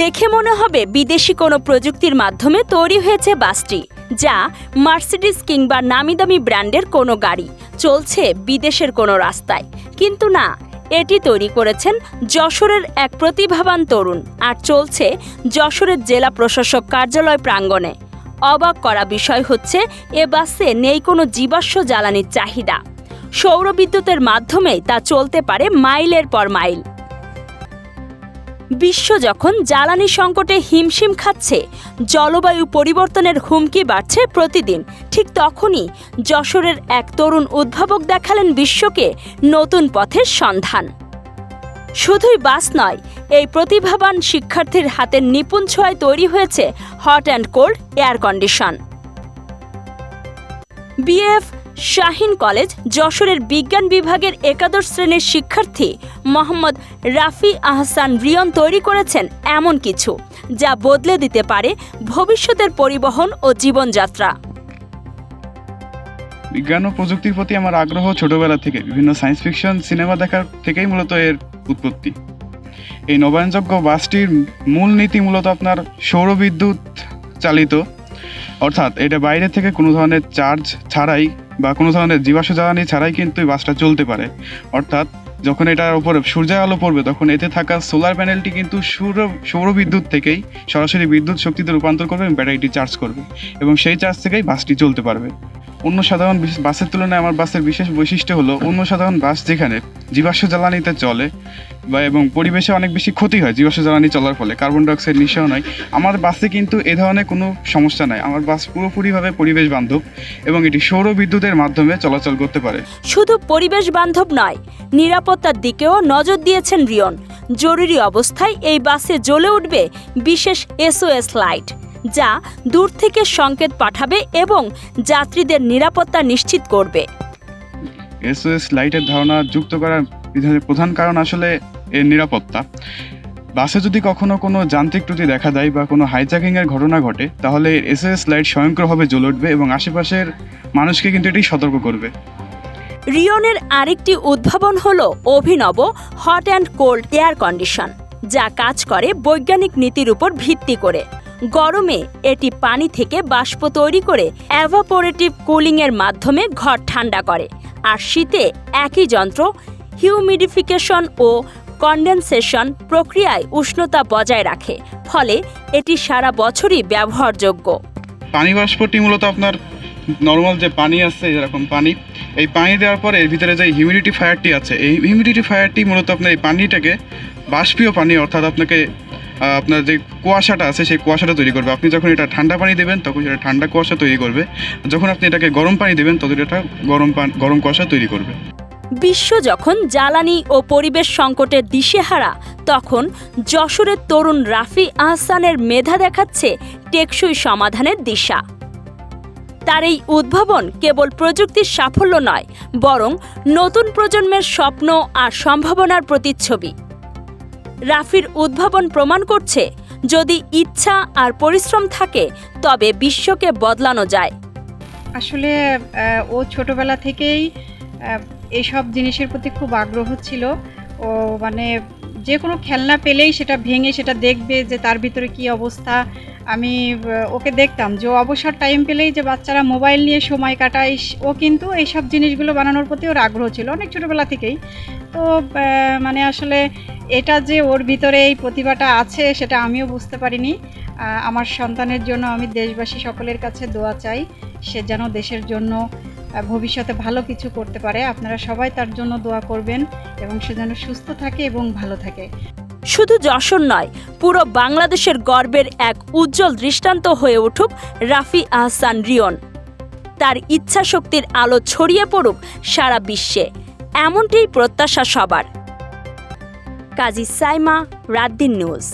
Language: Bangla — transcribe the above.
দেখে মনে হবে বিদেশি কোনো প্রযুক্তির মাধ্যমে তৈরি হয়েছে বাসটি, যা মার্সিডিস কিংবা নামি দামি ব্র্যান্ডের কোনো গাড়ি, চলছে বিদেশের কোনো রাস্তায়। কিন্তু না, এটি তৈরি করেছেন যশোরের এক প্রতিভাবান তরুণ, আর চলছে যশোরের জেলা প্রশাসক কার্যালয় প্রাঙ্গণে। অবাক করা বিষয় হচ্ছে, এ বাসে নেই কোনো জীবাশ্ম জ্বালানির চাহিদা। সৌরবিদ্যুতের মাধ্যমেই তা চলতে পারে মাইলের পর মাইল। বিশ্ব যখন জ্বালানি সংকটে হিমশিম খাচ্ছে, জলবায়ু পরিবর্তনের হুমকি বাড়ছে প্রতিদিন। ঠিক তখনই যশোরের এক তরুণ উদ্ভাবক দেখালেন বিশ্বকে নতুন পথের সন্ধান। শুধুই বাস নয় এই প্রতিভাবান শিক্ষার্থীর হাতের নিপুণ ছোঁয়ায় তৈরি হয়েছে hot and cold air condition. BF Shaheen college, যশোরের বিজ্ঞান বিভাগের একাদশ শ্রেণির শিক্ষার্থী মোহাম্মদ রাফি আহসান রিয়ন তৈরি করেছেন এমন কিছু, যা বদলে দিতে পারে ভবিষ্যতের পরিবহন ও জীবনযাত্রা। বিজ্ঞান ও প্রযুক্তির প্রতি আমার আগ্রহ ছোটবেলা থেকে, বিভিন্ন সায়েন্স ফিকশন সিনেমা দেখার থেকেই মূলত এর উৎপত্তি। এই নবায়নযোগ্য বাসটির মূল নীতি মূলত আপনার সৌরবিদ্যুৎ চালিত। অর্থাৎ এটা বাইরে থেকে কোনো ধরনের চার্জ ছাড়াই বা কোনো ধরনের জীবাশ্ম জ্বালানি ছাড়াই কিন্তু এই বাসটা চলতে পারে। অর্থাৎ যখন এটার উপরে সূর্যের আলো পড়বে, তখন এতে থাকা সোলার প্যানেলটি কিন্তু সৌর, সৌরবিদ্যুৎ থেকেই সরাসরি বিদ্যুৎ শক্তিতে রূপান্তর করবে এবং ব্যাটারিটি চার্জ করবে এবং সেই চার্জ থেকেই বাসটি চলতে পারবে। অন্য সাধারণ বাসের তুলনায় আমার বাসের বিশেষ বৈশিষ্ট্য হলো অন্য সাধারণ বাস যেখানে জীবাশ্ম জ্বালানিতে চলে বা এবং পরিবেশে অনেক বেশি ক্ষতি হয় জীবাশ্ম জ্বালানি চলার ফলে, কার্বন ডাইঅক্সাইড নিঃসরণ হয়। আমার বাসে কিন্তু এ ধরনের কোনো সমস্যা নাই। আমার বাস পুরোপুরিভাবে পরিবেশ বান্ধব এবং এটি সৌর বিদ্যুতের মাধ্যমে চলাচল করতে পারে। শুধু পরিবেশ বান্ধব নয়, নিরাপত্তার দিকেও নজর দিয়েছেন রিয়ন। জরুরি অবস্থায় এই বাসে জ্বলে উঠবে বিশেষ এসওএস লাইট যা দূর থেকে সংকেত পাঠাবে এবং যাত্রীদের নিরাপত্তা নিশ্চিত করবে। এসওএস লাইটের ধারণা যুক্ত করার প্রধান কারণ আসলে এর নিরাপত্তা। বাসে যদি কখনো কোনো যান্ত্রিক ত্রুটি দেখা দেয় বা কোনো হাইজ্যাকিং এর ঘটনা ঘটে তাহলে এসওএস লাইট স্বয়ংক্রিয়ভাবে জ্বলে উঠবে এবং আশেপাশের মানুষকে কিন্তু এটি সতর্ক করবে। রিয়নের আরেকটি উদ্ভাবন হল অভিনব hot and cold air condition যা কাজ করে বৈজ্ঞানিক নীতির উপর ভিত্তি করে। গরমে এটি পানি থেকে বাষ্প তৈরি করে অ্যাভাপোরেটিভ কুলিংয়ের মাধ্যমে ঘর ঠান্ডা করে। আর শীতে একই যন্ত্র হিউমিডিফিকেশন ও কন্ডেনসেশন প্রক্রিয়ায় উষ্ণতা বজায় রাখে, ফলে এটি সারা বছরই ব্যবহারযোগ্য। পানি বাষ্পটি মূলত আপনার নর্মাল যে পানি আছে এরকম পানি, এই পানি দেওয়ার পরে এর ভিতরে যে হিউমিডিটি ফায়ারটি আছে, এই হিউমিডিটি ফায়ারটি মূলত আপনার এই পানিটাকে বাষ্পীয় পানি অর্থাৎ আপনাকে আপনার যে কুয়াশাটা আছে, সেই কুয়াশাটা তৈরি করবে। আপনি যখন এটা ঠান্ডা পানি দেবেন, তখন সেটা ঠান্ডা কুয়াশা তৈরি করবে। যখন আপনি এটাকে গরম পানি দেবেন, তখন এটা গরম গরম কুয়াশা তৈরি করবে। বিশ্ব যখন জ্বালানি ও পরিবেশ সংকটের দিশেহারা, তখন যশোরের তরুণ রাফি আহসানের মেধা দেখাচ্ছে টেকসই সমাধানের দিশা। তার এই উদ্ভাবন কেবল প্রযুক্তির সাফল্য নয়, বরং নতুন প্রজন্মের স্বপ্ন আর সম্ভাবনার প্রতিচ্ছবি। রাফির উদ্ভাবন প্রমাণ করছে, যদি ইচ্ছা আর পরিশ্রম থাকে, তবে বিশ্বকে বদলানো যায়। আসলে ও ছোটবেলা থেকেই এইসব জিনিসের প্রতি খুব আগ্রহ ছিল। ও মানে যে কোনো খেলনা পেলেই সেটা ভেঙে সেটা দেখবে যে তার ভিতরে কি অবস্থা। আমি ওকে দেখতাম যে অবসর টাইম পেলেই যে বাচ্চারা মোবাইল নিয়ে সময় কাটায়, ও কিন্তু এইসব জিনিসগুলো বানানোর প্রতি ওর আগ্রহ ছিল অনেক ছোটোবেলা থেকেই। তো মানে আসলে এটা যে ওর ভিতরে এই প্রতিভাটা আছে, সেটা আমিও বুঝতে পারিনি। আমার সন্তানের জন্য আমি দেশবাসী সকলের কাছে দোয়া চাই, সে যেন দেশের জন্য ভবিষ্যতে ভালো কিছু করতে পারে। আপনারা সবাই তার জন্য দোয়া করবেন এবং সে যেন সুস্থ থাকে এবং ভালো থাকে। শুধু যশোর নয়, পুরো বাংলাদেশের গর্বের এক উজ্জ্বল দৃষ্টান্ত হয়ে উঠুক রাফি আহসান রিয়ন। তার ইচ্ছাশক্তির আলো ছড়িয়ে পড়ুক সারা বিশ্বে। এমনটাই প্রত্যাশা সবার। কাজী সাইমা রাদ্দিন নিউজ।